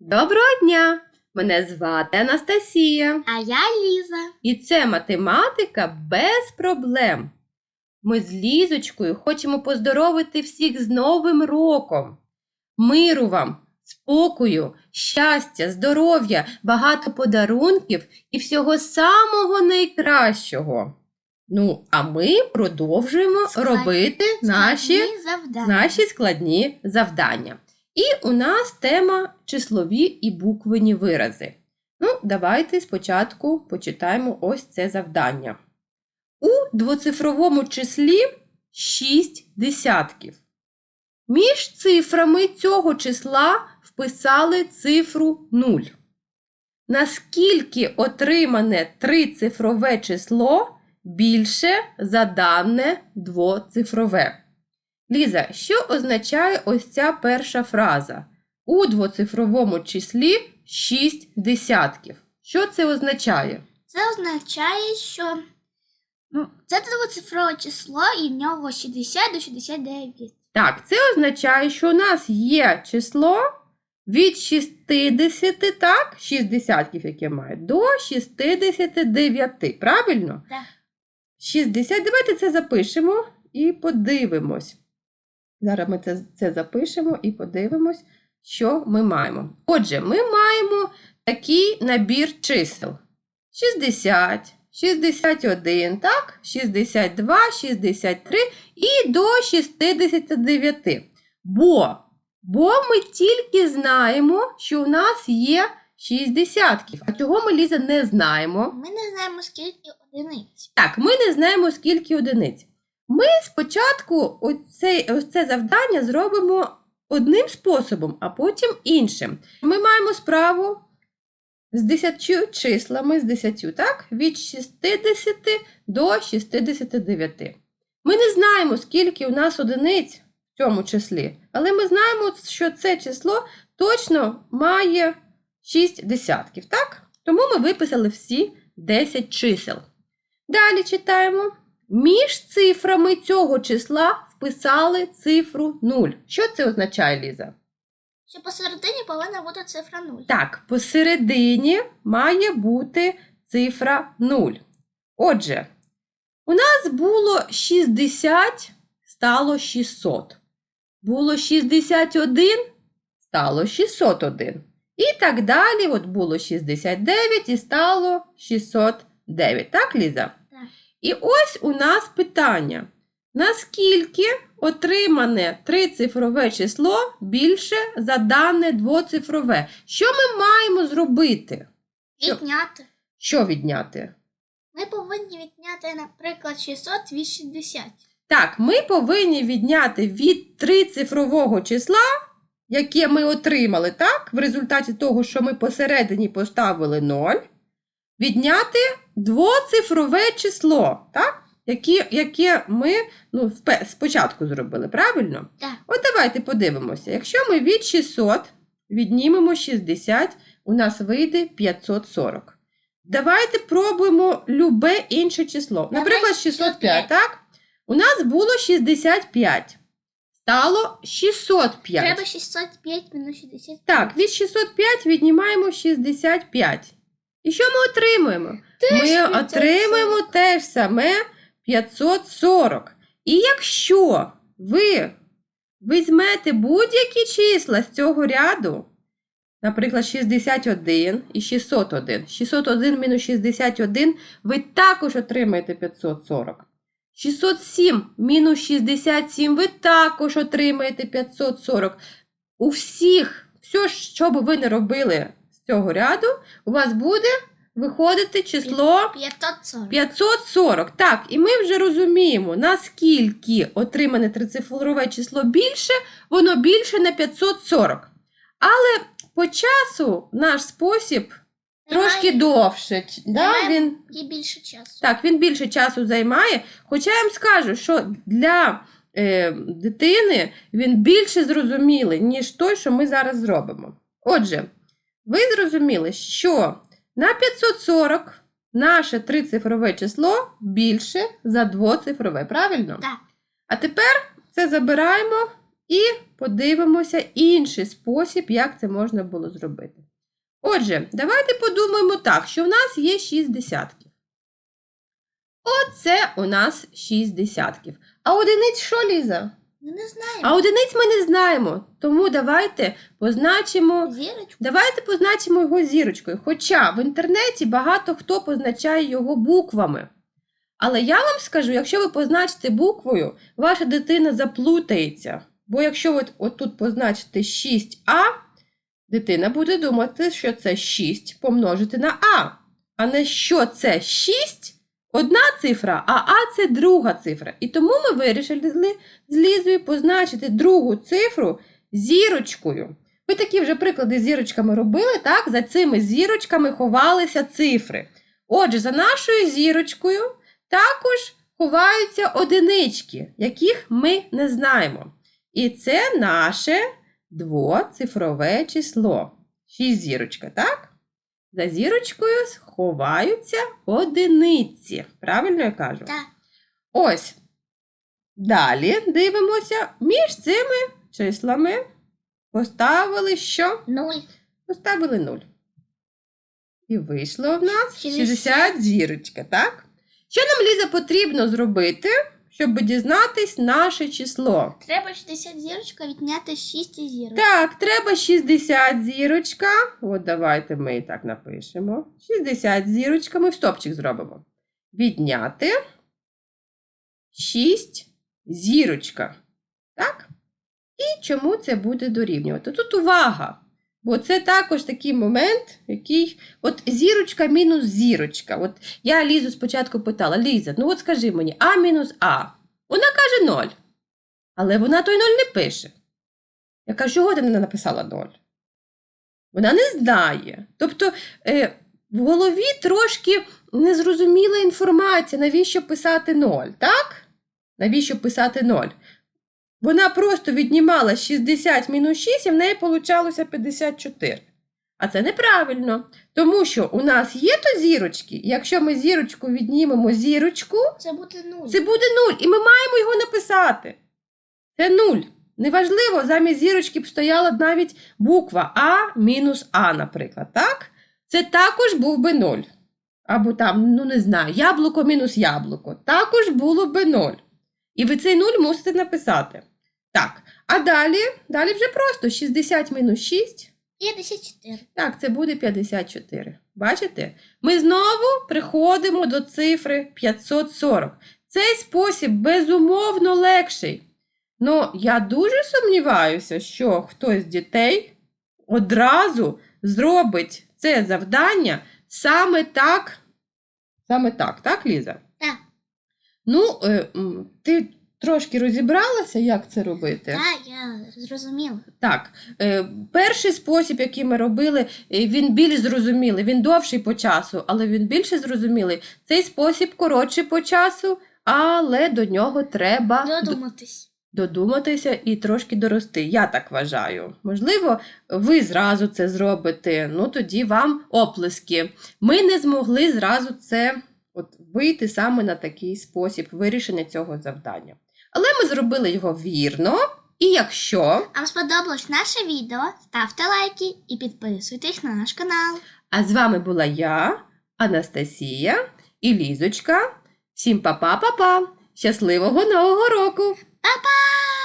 Доброго дня! Мене звати Анастасія, А я Ліза. і це математика без проблем. Ми з Лізочкою хочемо поздоровити всіх з Новим роком. Миру вам, спокою, щастя, здоров'я, багато подарунків і всього самого найкращого. Ну, а ми продовжуємо Складні- робити наші Складні наші складні завдання. І у нас тема числові і буквені вирази. Ну, давайте спочатку почитаємо ось це завдання. У двоцифровому числі 6 десятків. Між цифрами цього числа вписали цифру 0. Наскільки отримане трицифрове число більше за дане двоцифрове? Ліза, що означає ось ця перша фраза? У двоцифровому числі 6 десятків. Що це означає? Це означає, що ну, це двоцифрове число і в нього 60 до 69. Так, це означає, що у нас є число від 60, так, 6 десятків, яке має, до 69. Правильно? Так. 60. Давайте це запишемо і подивимось. Зараз ми це, це запишемо і подивимось, що ми маємо. Отже, ми маємо такий набір чисел: 60, 61, так? 62, 63 і до 69. Bо, бо ми тільки знаємо, що у нас є 6 десятків. А чого ми, Ліза, не знаємо? Ми не знаємо, скільки одиниць. Так, ми не знаємо, скільки одиниць. Ми спочатку оце, ось це завдання зробимо одним способом, а потім іншим. Ми маємо справу з 10 числами, з 10, так? Від 60 до 69. Ми не знаємо, скільки у нас одиниць в цьому числі, але ми знаємо, що це число точно має 6 десятків, так? Тому ми виписали всі 10 чисел. Далі читаємо. Між цифрами цього числа вписали цифру 0. Що це означає, Ліза? Що посередині повинна бути цифра 0. Так, посередині має бути цифра 0. Отже, у нас було 60, стало 600. Було 61, стало 601. І так далі, от було 69 і стало 609. Так, Ліза? І ось у нас питання. Наскільки отримане трицифрове число більше за дане двоцифрове? Що ми маємо зробити? Відняти. Що відняти? Ми повинні відняти, наприклад, 600 від 60. Так, ми повинні відняти від трицифрового числа, яке ми отримали, так, в результаті того, що ми посередині поставили 0, відняти двоцифрове число, так? Яке, яке ми ну, спочатку зробили, правильно? Так. От давайте подивимося. Якщо ми від 600 віднімемо 60, у нас вийде 540. Давайте пробуємо любе інше число. Наприклад, 605, так? У нас було 65. Стало 605. Треба 605 мінус 60. Так, від 605 віднімаємо 65. І що ми отримуємо? ми 540. отримуємо те ж саме 540. І якщо ви візьмете будь-які числа з цього ряду, наприклад, 61 і 601, 601 мінус 61, ви також отримаєте 540. 607 мінус 67, ви також отримаєте 540. У всіх, все, що би ви не робили з цього ряду, у вас буде виходити число 540. 540. Так, і ми вже розуміємо, наскільки отримане трицифрове число більше, воно більше на 540. Але по часу наш спосіб трошки довше. Да? Він, Є більше часу. так, він більше часу займає. Хоча я вам скажу, що для е, дитини він більше зрозумілий, ніж той, що ми зараз зробимо. Отже, ви зрозуміли, що на 540 наше трицифрове число більше за двоцифрове, правильно? Так. А тепер це забираємо і подивимося інший спосіб, як це можна було зробити. Отже, давайте подумаємо так, що в нас є 6 десятків. Оце у нас 6 десятків. А одиниць що, Ліза? Ми не знаємо. А одиниць ми не знаємо. Тому давайте позначимо Зірочку. Давайте позначимо його зірочкою. Хоча в інтернеті багато хто позначає його буквами. Але я вам скажу, якщо ви позначите буквою, ваша дитина заплутається. Бо якщо ви отут позначите 6а, дитина буде думати, що це 6 помножити на а. А не що це 6 одна цифра, а а це друга цифра. І тому ми вирішили з Лізою позначити другу цифру зірочкою. Ви такі вже приклади з зірочками робили, так? За цими зірочками ховалися цифри. Отже, за нашою зірочкою також ховаються одинички, яких ми не знаємо. І це наше двоцифрове число. Шість зірочка, так? За зірочкою ховаються одиниці. Правильно я кажу? Так. Ось. Далі дивимося, між цими числами поставили що? Нуль. Поставили 0. І вийшло в нас 60. 60 зірочка, так? Що нам, Ліза, потрібно зробити, щоб дізнатись наше число? Треба 60 зірочка відняти 6 зірок. Так, треба 60 зірочка. От давайте ми і так напишемо. 60 зірочка ми в стопчик зробимо. Відняти 6 зірочка. Так? І чому це буде дорівнювати? Тут увага! Бо це також такий момент, який. От зірочка мінус зірочка. От я Лізу спочатку питала: Ліза, ну от скажи мені, А мінус А. Вона каже 0. Але вона той 0 не пише. Я кажу, чого ти не написала 0? Вона не знає. Тобто е, в голові трошки незрозуміла інформація, навіщо писати 0, так? Навіщо писати 0? Вона просто віднімала 60 мінус 6, і в неї получалося 54. А це неправильно, тому що у нас є то зірочки, якщо ми зірочку віднімемо зірочку, Це буде 0. це буде 0, і ми маємо його написати. Це 0. Неважливо, замість зірочки б стояла навіть буква А мінус А, наприклад. так? Це також був би 0. Або там, ну не знаю, яблуко мінус яблуко. Також було би 0. І ви цей 0 мусите написати. Так, а далі, далі вже просто 60 мінус 6. 54. Так, це буде 54. Бачите? Ми знову приходимо до цифри 540. Цей спосіб безумовно легший. Ну, я дуже сумніваюся, що хтось з дітей одразу зробить це завдання саме так. Саме так, так, Ліза? Так. Ну, е, ти трошки розібралася, як це робити? Так, я зрозуміла. Так, е, перший спосіб, який ми робили, е, він більш зрозумілий, він довший по часу, але він більше зрозумілий. Цей спосіб коротший по часу, але до нього треба Додуматись. додуматися і трошки дорости. Я так вважаю. Можливо, ви зразу це зробите, ну тоді вам оплески. Ми не змогли зразу це от, вийти саме на такий спосіб вирішення цього завдання. Але ми зробили його вірно. І якщо вам сподобалось наше відео? Ставте лайки і підписуйтесь на наш канал. А з вами була я, Анастасія і Лізочка. Всім па-па-па-па! Щасливого Нового року! Па-па!